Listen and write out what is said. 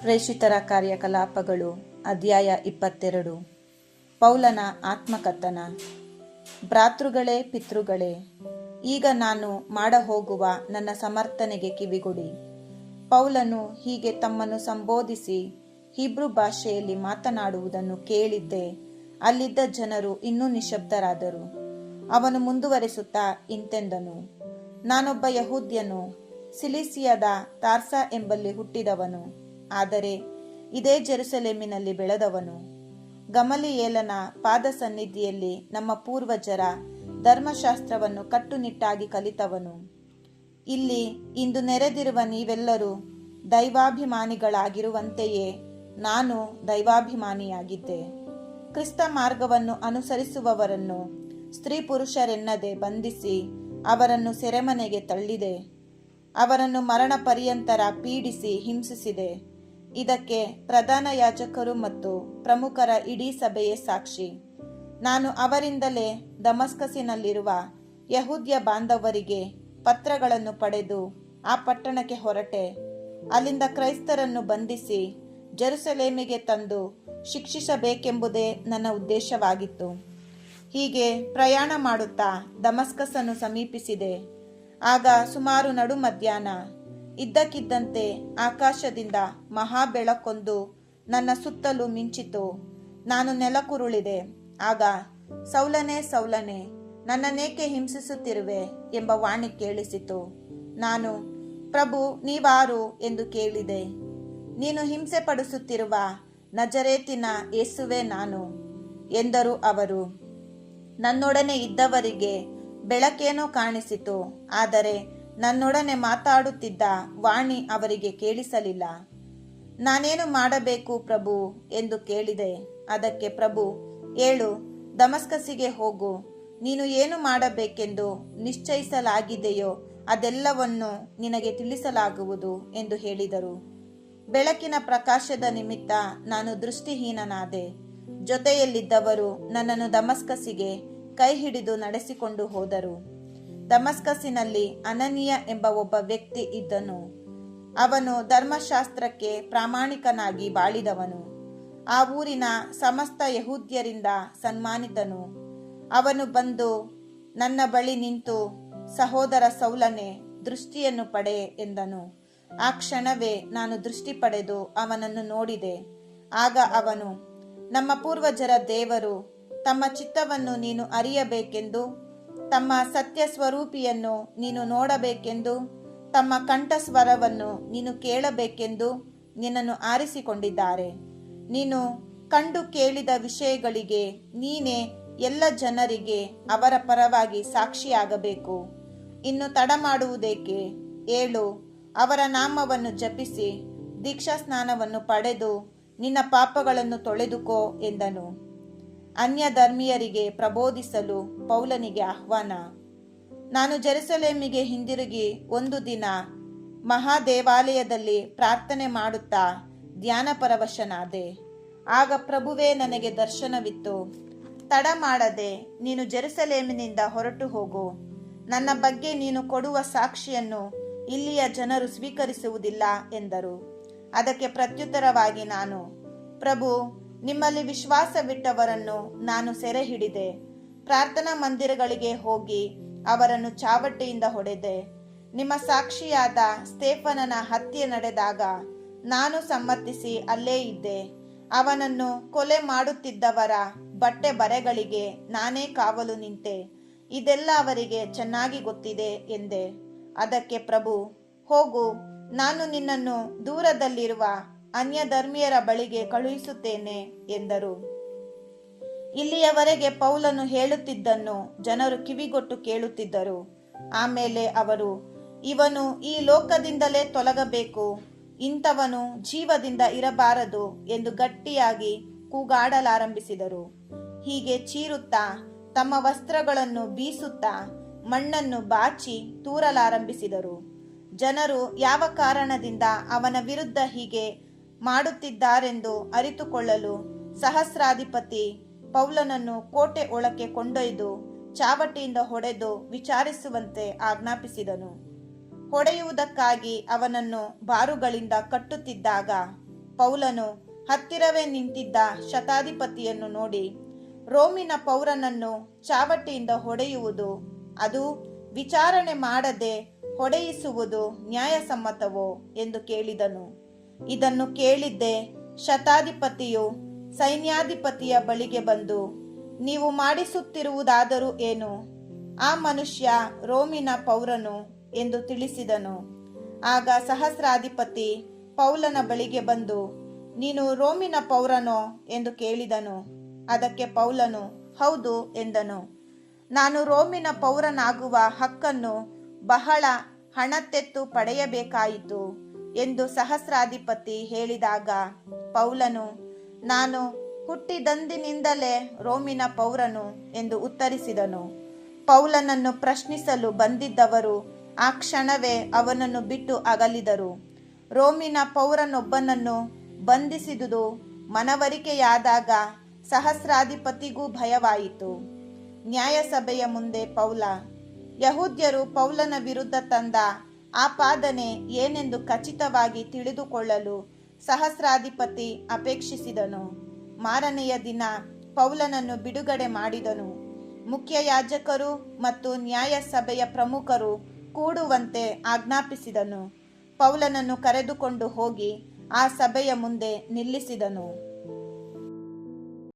ಪ್ರೇಷಿತರ ಕಾರ್ಯಕಲಾಪಗಳು, ಅಧ್ಯಾಯ ಇಪ್ಪತ್ತೆರಡು. ಪೌಲನ ಆತ್ಮಕಥನ. ಭ್ರಾತೃಗಳೇ, ಪಿತೃಗಳೇ, ಈಗ ನಾನು ಮಾಡ ಹೋಗುವ ನನ್ನ ಸಮರ್ಥನೆಗೆ ಕಿವಿಗೊಡಿ. ಪೌಲನು ಹೀಗೆ ತಮ್ಮನ್ನು ಸಂಬೋಧಿಸಿ ಹಿಬ್ರು ಭಾಷೆಯಲ್ಲಿ ಮಾತನಾಡುವುದನ್ನು ಕೇಳಿದ್ದೆ. ಅಲ್ಲಿದ್ದ ಜನರು ಇನ್ನೂ ನಿಶಬ್ದರಾದರು. ಅವನು ಮುಂದುವರೆಸುತ್ತಾ ಇಂತೆಂದನು. ನಾನೊಬ್ಬ ಯಹೂದ್ಯನು, ಸಿಲಿಸಿಯದ ತಾರ್ಸಾ ಎಂಬಲ್ಲಿ ಹುಟ್ಟಿದವನು. ಆದರೆ ಇದೇ ಜೆರುಸಲೇಮಿನಲ್ಲಿ ಬೆಳೆದವನು. ಗಮಲಿಯೇಲನ ಪಾದ ಸನ್ನಿಧಿಯಲ್ಲಿ ನಮ್ಮ ಪೂರ್ವಜರ ಧರ್ಮಶಾಸ್ತ್ರವನ್ನು ಕಟ್ಟುನಿಟ್ಟಾಗಿ ಕಲಿತವನು. ಇಲ್ಲಿ ಇಂದು ನೆರೆದಿರುವ ನೀವೆಲ್ಲರೂ ದೈವಾಭಿಮಾನಿಗಳಾಗಿರುವಂತೆಯೇ ನಾನು ದೈವಾಭಿಮಾನಿಯಾಗಿದ್ದೆ. ಕ್ರಿಸ್ತ ಮಾರ್ಗವನ್ನು ಅನುಸರಿಸುವವರನ್ನು ಸ್ತ್ರೀ ಪುರುಷರೆನ್ನದೆ ಬಂಧಿಸಿ ಅವರನ್ನು ಸೆರೆಮನೆಗೆ ತಳ್ಳಿದೆ. ಅವರನ್ನು ಮರಣ ಪರ್ಯಂತರ ಪೀಡಿಸಿ ಹಿಂಸಿಸಿದೆ. ಇದಕ್ಕೆ ಪ್ರಧಾನ ಯಾಜಕರು ಮತ್ತು ಪ್ರಮುಖರ ಇಡೀ ಸಭೆಯೇ ಸಾಕ್ಷಿ. ನಾನು ಅವರಿಂದಲೇ ದಮಸ್ಕಸಿನಲ್ಲಿರುವ ಯಹೂದ್ಯ ಬಾಂಧವರಿಗೆ ಪತ್ರಗಳನ್ನು ಪಡೆದು ಆ ಪಟ್ಟಣಕ್ಕೆ ಹೊರಟೆ. ಅಲ್ಲಿಂದ ಕ್ರೈಸ್ತರನ್ನು ಬಂಧಿಸಿ ಜೆರುಸಲೇಮಿಗೆ ತಂದು ಶಿಕ್ಷಿಸಬೇಕೆಂಬುದೇ ನನ್ನ ಉದ್ದೇಶವಾಗಿತ್ತು. ಹೀಗೆ ಪ್ರಯಾಣ ಮಾಡುತ್ತಾ ದಮಸ್ಕಸನ್ನು ಸಮೀಪಿಸಿದೆ. ಆಗ ಸುಮಾರು ನಡು ಮಧ್ಯಾಹ್ನ ಇದ್ದಕ್ಕಿದ್ದಂತೆ ಆಕಾಶದಿಂದ ಮಹಾ ಬೆಳಕೊಂದು ನನ್ನ ಸುತ್ತಲೂ ಮಿಂಚಿತು. ನಾನು ನೆಲಕುರುಳಿದೆ. ಆಗ, ಸೌಲನೆ ಸೌಲನೆ, ನನ್ನನ್ನೇಕೆ ಹಿಂಸಿಸುತ್ತಿರುವೆ? ಎಂಬ ವಾಣಿ ಕೇಳಿಸಿತು. ನಾನು, ಪ್ರಭು, ನೀವಾರು? ಎಂದು ಕೇಳಿದೆ. ನೀನು ಹಿಂಸೆ ಪಡಿಸುತ್ತಿರುವ ನಜರೇತಿನ ಯೇಸುವೆ ನಾನು, ಎಂದರು ಅವರು. ನನ್ನೊಡನೆ ಇದ್ದವರಿಗೆ ಬೆಳಕೇನೋ ಕಾಣಿಸಿತು. ಆದರೆ ನನ್ನೊಡನೆ ಮಾತಾಡುತ್ತಿದ್ದ ವಾಣಿ ಅವರಿಗೆ ಕೇಳಿಸಲಿಲ್ಲ. ನಾನೇನು ಮಾಡಬೇಕು ಪ್ರಭು ಎಂದು ಕೇಳಿದೆ. ಅದಕ್ಕೆ ಪ್ರಭು, ಏಳು, ದಮಸ್ಕಸಿಗೆ ಹೋಗು. ನೀನು ಏನು ಮಾಡಬೇಕೆಂದು ನಿಶ್ಚಯಿಸಲಾಗಿದೆಯೋ ಅದೆಲ್ಲವನ್ನು ನಿನಗೆ ತಿಳಿಸಲಾಗುವುದು ಎಂದು ಹೇಳಿದರು. ಬೆಳಕಿನ ಪ್ರಕಾಶದ ನಿಮಿತ್ತ ನಾನು ದೃಷ್ಟಿಹೀನನಾದೆ. ಜೊತೆಯಲ್ಲಿದ್ದವರು ನನ್ನನ್ನು ದಮಸ್ಕಸಿಗೆ ಕೈ ಹಿಡಿದು ನಡೆಸಿಕೊಂಡು ಹೋದರು. ದಮಸ್ಕಸಿನಲ್ಲಿ ಅನನೀಯ ಎಂಬ ಒಬ್ಬ ವ್ಯಕ್ತಿ ಇದ್ದನು. ಅವನು ಧರ್ಮಶಾಸ್ತ್ರಕ್ಕೆ ಪ್ರಾಮಾಣಿಕನಾಗಿ ಬಾಳಿದವನು. ಆ ಊರಿನ ಸಮಸ್ತ ಯಹೂದ್ಯರಿಂದ ಸನ್ಮಾನಿತನು. ಅವನು ಬಂದು, ನನ್ನ ಬಳಿ ನಿಂತು ಸಹೋದರ ಸೌಲನೆ, ದೃಷ್ಟಿಯನ್ನು ಪಡೆ ಎಂದನು. ಆ ಕ್ಷಣವೇ ನಾನು ದೃಷ್ಟಿ ಪಡೆದು ಅವನನ್ನು ನೋಡಿದೆ. ಆಗ ಅವನು, ನಮ್ಮ ಪೂರ್ವಜರ ದೇವರು ತಮ್ಮ ಚಿತ್ತವನ್ನು ನೀನು ಅರಿಯಬೇಕೆಂದು ತಮ್ಮ ಸತ್ಯ ಸ್ವರೂಪಿಯನ್ನು ನೀನು ನೋಡಬೇಕೆಂದು, ತಮ್ಮ ಕಂಠಸ್ವರವನ್ನು ನೀನು ಕೇಳಬೇಕೆಂದು ನಿನ್ನನ್ನು ಆರಿಸಿಕೊಂಡಿದ್ದಾರೆ. ನೀನು ಕಂಡು ಕೇಳಿದ ವಿಷಯಗಳಿಗೆ ನೀನೇ ಎಲ್ಲ ಜನರಿಗೆ ಅವರ ಪರವಾಗಿ ಸಾಕ್ಷಿಯಾಗಬೇಕು. ಇನ್ನು ತಡ ಮಾಡುವುದೇಕೆ? ಏಳು, ಅವರ ನಾಮವನ್ನು ಜಪಿಸಿ ದೀಕ್ಷಾ ಸ್ನಾನವನ್ನು ಪಡೆದು ನಿನ್ನ ಪಾಪಗಳನ್ನು ತೊಳೆದುಕೋ ಎಂದನು. ಅನ್ಯ ಧರ್ಮೀಯರಿಗೆ ಪ್ರಬೋಧಿಸಲು ಪೌಲನಿಗೆ ಆಹ್ವಾನ. ನಾನು ಜೆರುಸಲೇಮಿಗೆ ಹಿಂದಿರುಗಿ ಒಂದು ದಿನ ಮಹಾದೇವಾಲಯದಲ್ಲಿ ಪ್ರಾರ್ಥನೆ ಮಾಡುತ್ತಾ ಧ್ಯಾನ ಪರವಶನಾದೆ ಆಗ ಪ್ರಭುವೇ ನನಗೆ ದರ್ಶನವಿತ್ತು. ತಡ ಮಾಡದೆ ನೀನು ಜೆರುಸಲೇಮಿನಿಂದ ಹೊರಟು ಹೋಗು. ನನ್ನ ಬಗ್ಗೆ ನೀನು ಕೊಡುವ ಸಾಕ್ಷಿಯನ್ನು ಇಲ್ಲಿಯ ಜನರು ಸ್ವೀಕರಿಸುವುದಿಲ್ಲ ಎಂದರು. ಅದಕ್ಕೆ ಪ್ರತ್ಯುತ್ತರವಾಗಿ ನಾನು, ಪ್ರಭು ನಿಮ್ಮಲ್ಲಿ ವಿಶ್ವಾಸವಿಟ್ಟವರನ್ನು ನಾನು ಸೆರೆ ಹಿಡಿದೆ ಪ್ರಾರ್ಥನಾ ಮಂದಿರಗಳಿಗೆ ಹೋಗಿ ಅವರನ್ನು ಚಾವಟಿಯಿಂದ ಹೊಡೆದೆ. ನಿಮ್ಮ ಸಾಕ್ಷಿಯಾದ ಸ್ಟೇಫನನ ಹತ್ಯೆ ನಡೆದಾಗ ನಾನು ಸಮ್ಮತಿಸಿ ಅಲ್ಲೇ ಇದ್ದೆ. ಅವನನ್ನು ಕೊಲೆ ಮಾಡುತ್ತಿದ್ದವರ ಬಟ್ಟೆ ಬರೆಗಳಿಗೆ ನಾನೇ ಕಾವಲು ನಿಂತೆ. ಇದೆಲ್ಲ ಅವರಿಗೆ ಚೆನ್ನಾಗಿ ಗೊತ್ತಿದೆ ಎಂದೆ. ಅದಕ್ಕೆ ಪ್ರಭು, ಹೋಗು, ನಾನು ನಿನ್ನನ್ನು ದೂರದಲ್ಲಿರುವ ಅನ್ಯ ಧರ್ಮೀಯರ ಬಳಿಗೆ ಕಳುಹಿಸುತ್ತೇನೆ ಎಂದರು. ಇಲ್ಲಿಯವರೆಗೆ ಪೌಲನು ಹೇಳುತ್ತಿದ್ದನ್ನು ಜನರು ಕಿವಿಗೊಟ್ಟು ಕೇಳುತ್ತಿದ್ದರು. ಆಮೇಲೆ ಅವರು, ಇವನು ಈ ಲೋಕದಿಂದಲೇ ತೊಲಗಬೇಕು, ಇಂಥವನು ಜೀವದಿಂದ ಇರಬಾರದು ಎಂದು ಗಟ್ಟಿಯಾಗಿ ಕೂಗಾಡಲಾರಂಭಿಸಿದರು. ಹೀಗೆ ಚೀರುತ್ತಾ, ತಮ್ಮ ವಸ್ತ್ರಗಳನ್ನು ಬೀಸುತ್ತಾ, ಮಣ್ಣನ್ನು ಬಾಚಿ ತೂರಲಾರಂಭಿಸಿದರು. ಜನರು ಯಾವ ಕಾರಣದಿಂದ ಅವನ ವಿರುದ್ಧ ಹೀಗೆ ಮಾಡುತ್ತಿದ್ದಾರೆಂದು ಅರಿತುಕೊಳ್ಳಲು ಸಹಸ್ರಾಧಿಪತಿ ಪೌಲನನ್ನು ಕೋಟೆ ಒಳಕ್ಕೆ ಕೊಂಡೊಯ್ದು ಚಾವಟಿಯಿಂದ ಹೊಡೆದು ವಿಚಾರಿಸುವಂತೆ ಆಜ್ಞಾಪಿಸಿದನು. ಹೊಡೆಯುವುದಕ್ಕಾಗಿ ಅವನನ್ನು ಬಾರುಗಳಿಂದ ಕಟ್ಟುತ್ತಿದ್ದಾಗ ಪೌಲನು ಹತ್ತಿರವೇ ನಿಂತಿದ್ದ ಶತಾಧಿಪತಿಯನ್ನು ನೋಡಿ ರೋಮಿನ ಪೌರನನ್ನು ಚಾವಟಿಯಿಂದ ಹೊಡೆಯುವುದು, ಅದು ವಿಚಾರಣೆ ಮಾಡದೆ ಹೊಡೆಯಿಸುವುದು ನ್ಯಾಯಸಮ್ಮತವೋ ಎಂದು ಕೇಳಿದನು. ಇದನ್ನು ಕೇಳಿದ್ದೆ, ಶತಾಧಿಪತಿಯು ಸೈನ್ಯಾಧಿಪತಿಯ ಬಳಿಗೆ ಬಂದು, ನೀವು ಮಾಡಿಸುತ್ತಿರುವುದಾದರೂ ಏನು? ಆ ಮನುಷ್ಯ ರೋಮಿನ ಪೌರನು ಎಂದು ತಿಳಿಸಿದನು. ಆಗ ಸಹಸ್ರಾಧಿಪತಿ ಪೌಲನ ಬಳಿಗೆ ಬಂದು, ನೀನು ರೋಮಿನ ಪೌರನೋ ಎಂದು ಕೇಳಿದನು. ಅದಕ್ಕೆ ಪೌಲನು, ಹೌದು ಎಂದನು. ನಾನು ರೋಮಿನ ಪೌರನಾಗುವ ಹಕ್ಕನ್ನು ಬಹಳ ಹಣತೆತ್ತು ಪಡೆಯಬೇಕಾಯಿತು. ಎಂದು ಸಹಸ್ರಾಧಿಪತಿ ಹೇಳಿದಾಗ ಪೌಲನು, ನಾನು ಹುಟ್ಟಿದಂದಿನಿಂದಲೇ ರೋಮಿನ ಪೌರನು ಎಂದು ಉತ್ತರಿಸಿದನು. ಪೌಲನನ್ನು ಪ್ರಶ್ನಿಸಲು ಬಂದಿದ್ದವರು ಆ ಕ್ಷಣವೇ ಅವನನ್ನು ಬಿಟ್ಟು ಅಗಲಿದರು. ರೋಮಿನ ಪೌರನೊಬ್ಬನನ್ನು ಬಂಧಿಸಿದುದು ಮನವರಿಕೆಯಾದಾಗ ಸಹಸ್ರಾಧಿಪತಿಗೂ ಭಯವಾಯಿತು. ನ್ಯಾಯಸಭೆಯ ಮುಂದೆ ಪೌಲ, ಯಹೂದ್ಯರು ಪೌಲನ ವಿರುದ್ಧ ತಂದ ಆಪಾದನೆ ಏನೆಂದು ಖಚಿತವಾಗಿ ತಿಳಿದುಕೊಳ್ಳಲು ಸಹಸ್ರಾಧಿಪತಿ ಅಪೇಕ್ಷಿಸಿದನು. ಮಾರನೆಯ ದಿನ ಪೌಲನನ್ನು ಬಿಡುಗಡೆ ಮಾಡಿದನು. ಮುಖ್ಯ ಯಾಜಕರು ಮತ್ತು ನ್ಯಾಯಸಭೆಯ ಪ್ರಮುಖರು ಕೂಡುವಂತೆ ಆಜ್ಞಾಪಿಸಿದನು. ಪೌಲನನ್ನು ಕರೆದುಕೊಂಡು ಹೋಗಿ ಆ ಸಭೆಯ ಮುಂದೆ ನಿಲ್ಲಿಸಿದನು.